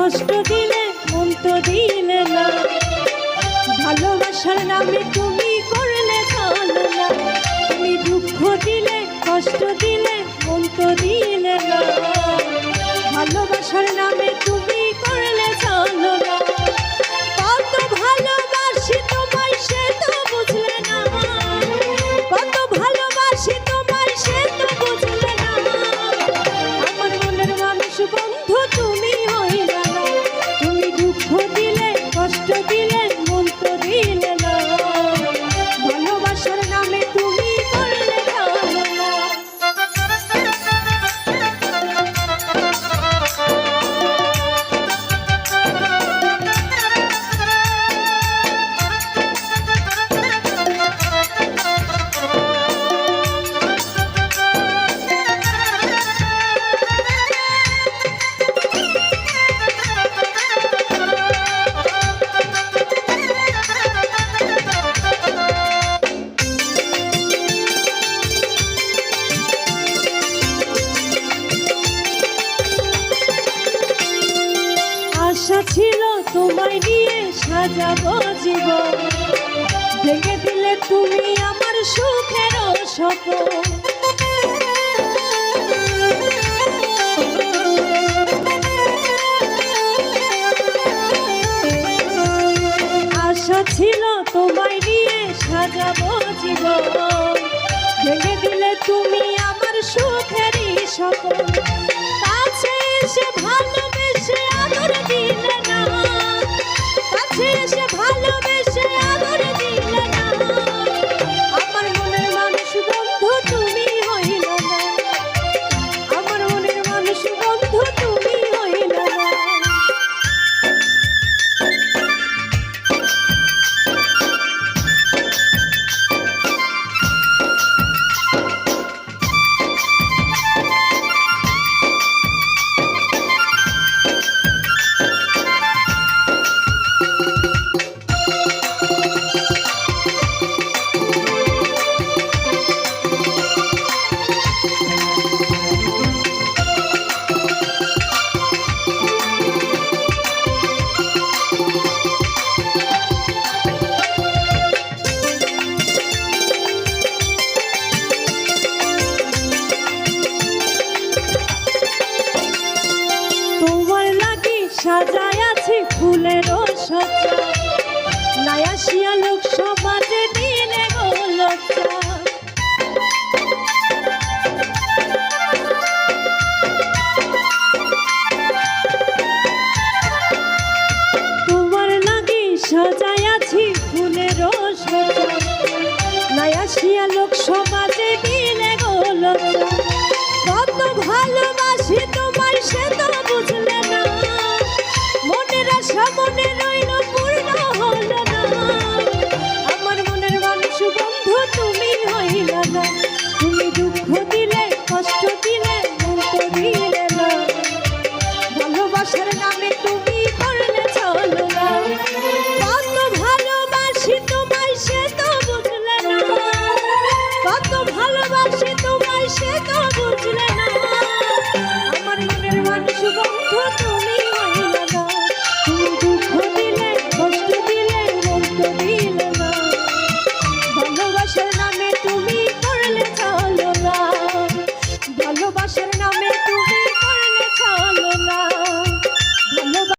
মন তো দিলে না। ভালোবাসার নামে তুমি করলে না তুমি দুঃখ দিলে, কষ্ট দিলে, মন তো দিলে না। তোমায় নিয়ে সাজাবো জীবন। ভেঙে দিলে তুমি আমার সুখের স্বপ্ন। আশা ছিল তোমায় নিয়ে সাজাবো জীবন। ভেঙে দিলে তুমি আমার সুখেরই স্বপ্ন। সাজায় আছি ফুলেরও সাজা